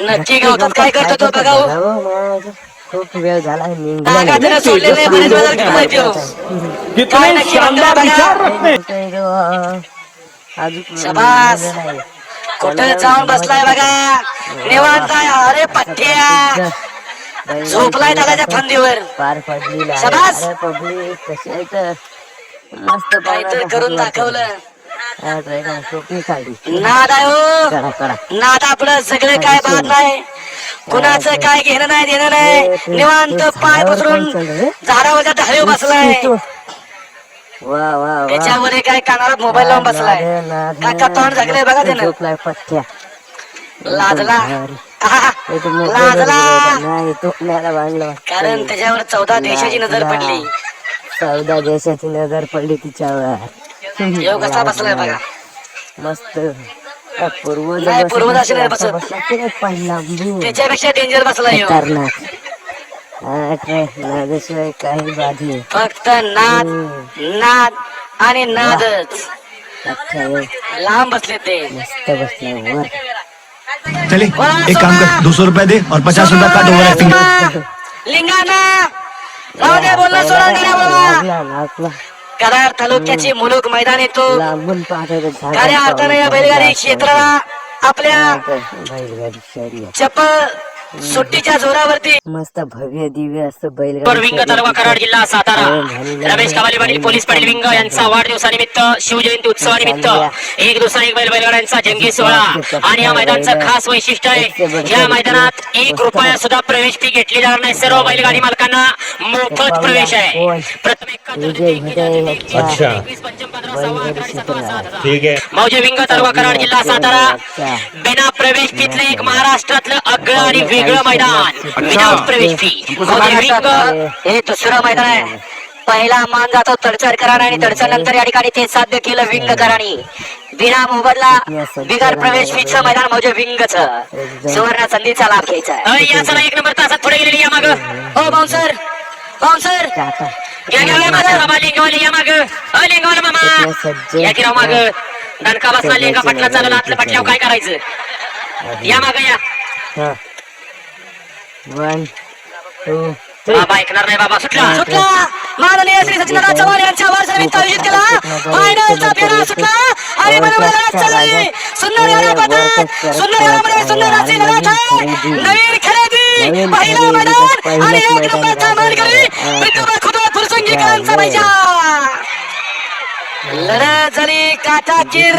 नक्की गावतात काय करतो तो बघा हो. हो, मग खूप वेळ झाला ताकदीनं सोडलेलं आहे, बरेच वेळा झालं माहिती हो. काय नक्की म्हणतो बघा शाबास. कुठं जाऊन बसलाय बघा निवांत आहे. अरे पठ्या झोपलाय दादाच्या फांदीवर पार पडली शाबास. पब्लिक कशी आहे तर मस्त काहीतरी करून दाखवलं नाद आहे हो. नाद आपलं सगळं काय बात नाही. कुणाचं काय घेणं नाही देणं नाही. निवांत पाय पसरून झाडावरच्या ढाळीवर बसलाय. वा त्याच्यावर काय कानाला मोबाईल लावून बसलाय. काका तोंड झाकलंय बघा त्यानं. झोपलाय पठ्या लाजला. लाजला. कारण त्याच्यावर चौदा देशाची नजर पडली. चौदा देशाची नजर पडली तिच्यावर. ह्यो कसा बसलाय बघा. मस्त. की. त्याच्यापेक्षा डेंजर नादाशिवाय काही बाधी फक्त नाद नाद आणि नादच. लांब बसले ते. मस्त बसला वर. चले एक काम कर दो सौ रुपया दे और पचास रुपया काट ओवर एक्टिंग लिंगाना. बोलणं सोडा लागला. कराड तालुक्याची मुलुक मैदान येतो. खऱ्या अर्थानं या बैलगाडी क्षेत्राला आपल्या चप्पल सुट्टीच्या जोरावरती. मस्त भव्य दिव्य असं बैलगाडी विंग तालुका कराड जिल्हा सातारा. रमेश कावाले पाटील पोलीस पाटील विंग यांचा वाढदिवसानिमित्त शिवजयंती उत्सवानिमित्त एक दिवसा एक बैलगाड्यांचा जंगी सोहळा. आणि या मैदानाचं खास वैशिष्ट्य आहे या मैदानात एक रुपया सुद्धा प्रवेश फी घेतली जाणार नाही. सर्व बैलगाडी मालकांना मोफत प्रवेश आहे. प्रथम एका है विंग तालुका कराड जिल्हा सातारा. बिना प्रवेश फीतलं एक महाराष्ट्रातलं अग्र आणि वेगळं मैदान. विदाउट प्रवेश. फी हे दुसरं मैदान आहे. पहिला मान जातो तडचड कराड आणि तडचड नंतर या ठिकाणी ते साध्य केलं विंग कराणी बिना मोबदला बिगर प्रवेश फीचं मैदान म्हणजे विंगच. सुवर्ण संधीचा लाभ घ्यायचा आहे. या चला एक नंबर तासात पुढे गेलेली या माग. हो बाउन्सर. बाउन्सर. दणका बसला लेंगा पटला चालला आतलं पटल्यावर काय करायचं? या माग या. वन टू बाबा ऐकणार नाही बाबा सुटला. सुटला. माननीय श्री सचिनदादा चव्हाण यांच्या वारसानिमित्त आयोजित केला. फायनलचा फेरा सुटला. आणि बरोबर लढत चालली सुंदर गाड्या पडतात सुंदर गाड्यामध्ये सुंदर अशी लढत आहे नवीन खरेदी. पहिला मैदान. आणि एक नंबरचा मानकरी विठोबा खुदा फुरसंगीकरांचा मैजा लढत झाली काटाकीर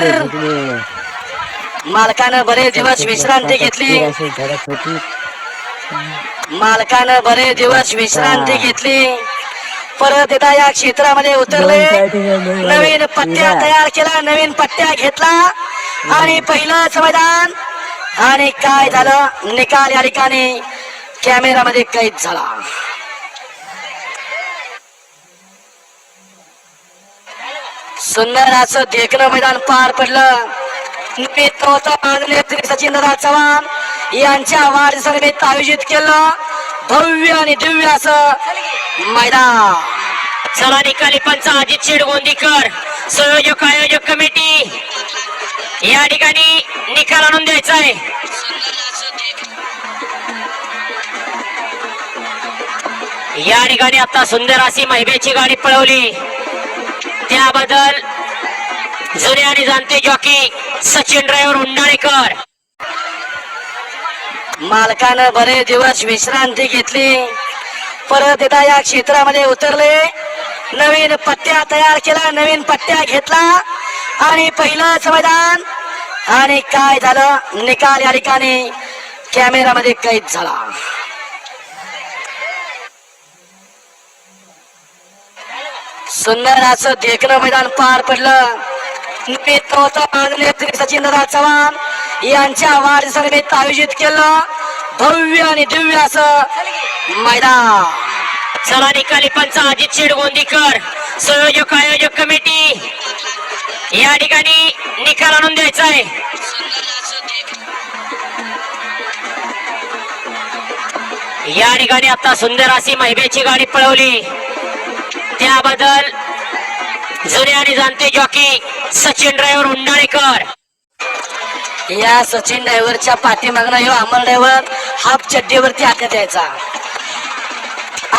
मालकानं बरेच दिवस विश्रांती घेतली. मालकानं बरेच दिवस विश्रांती घेतली. परत एकदा या क्षेत्रामध्ये उतरले. नवीन पट्ट्या तयार केला नवीन पट्ट्या घेतला. आणि पहिलंच मैदान. आणि काय झालं? निकाल या ठिकाणी कॅमेरामध्ये कैद झाला. सुंदर असं देखणं मैदान पार पडलं. माननीय श्री सचिनदादा चव्हाण. यांच्या वाढदिवसानिमित्त आयोजित केलं. भव्य आणि दिव्य असं मैदान. चला निकाली पंच अजित शेड गोंदीकर संयोजक आयोजक कमिटी. या ठिकाणी निकाल आणून द्यायचा आहे या ठिकाणी आता सुंदर अशी महिबेची गाडी पळवली. त्याबद्दल जुने आणि जाणते जॉकी सचिन ड्रायव्हर उंडाळेकर. मालकानं बरे दिवस विश्रांती घेतली. परत एकदा या क्षेत्रामध्ये उतरले. नवीन पट्ट्या तयार केला नवीन पट्ट्या घेतला. आणि पहिलंच मैदान. आणि काय झालं? निकाल या ठिकाणी कॅमेरामध्ये कैद झाला. सुंदर असं देखणं मैदान पार पडलं. मित्राचा माननीय श्री सचिनदादा चव्हाण. यांच्या वाढदिवसानिमित्त आयोजित केलं भव्य आणि दिव्य असं मैदान. चला निकाली पंच अजित शेड गोंदीकर संयोजक आयोजक कमिटी. या ठिकाणी निकाल आणून द्यायचा आहे या ठिकाणी आता सुंदर अशी महिबेची गाडी पळवली. त्याबद्दल जुने आणि जाणते जॉकी सचिन ड्रायव्हर उंडाळेकर. या सचिन ड्रायव्हरच्या पाठीमागणं ह्यो अमल ड्रायव्हर हाफ चड्डीवरती हाकत यायचा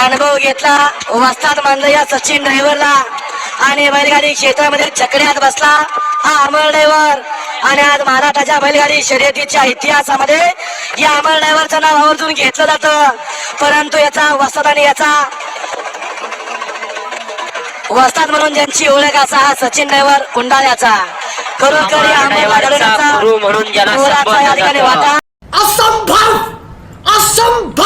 अनुभव घेतला वस्तात मानलं या सचिन ड्रायव्हरला आणि बैलगाडी क्षेत्रामध्ये चकड्यात बसला हा अमल ड्रायव्हर. आणि आज महाराष्ट्राच्या बैलगाडी शर्यतीच्या इतिहासामध्ये या अमल ड्रायव्हरचं नाव आवर्जून घेतलं जातं. परंतु याचा वस्तात आणि याचा वस्तात म्हणून ज्यांची ओळख असा हा सचिन ड्रायव्हर कुंडाळ्याचा म्हणून ज्याला असंभव! असंभव!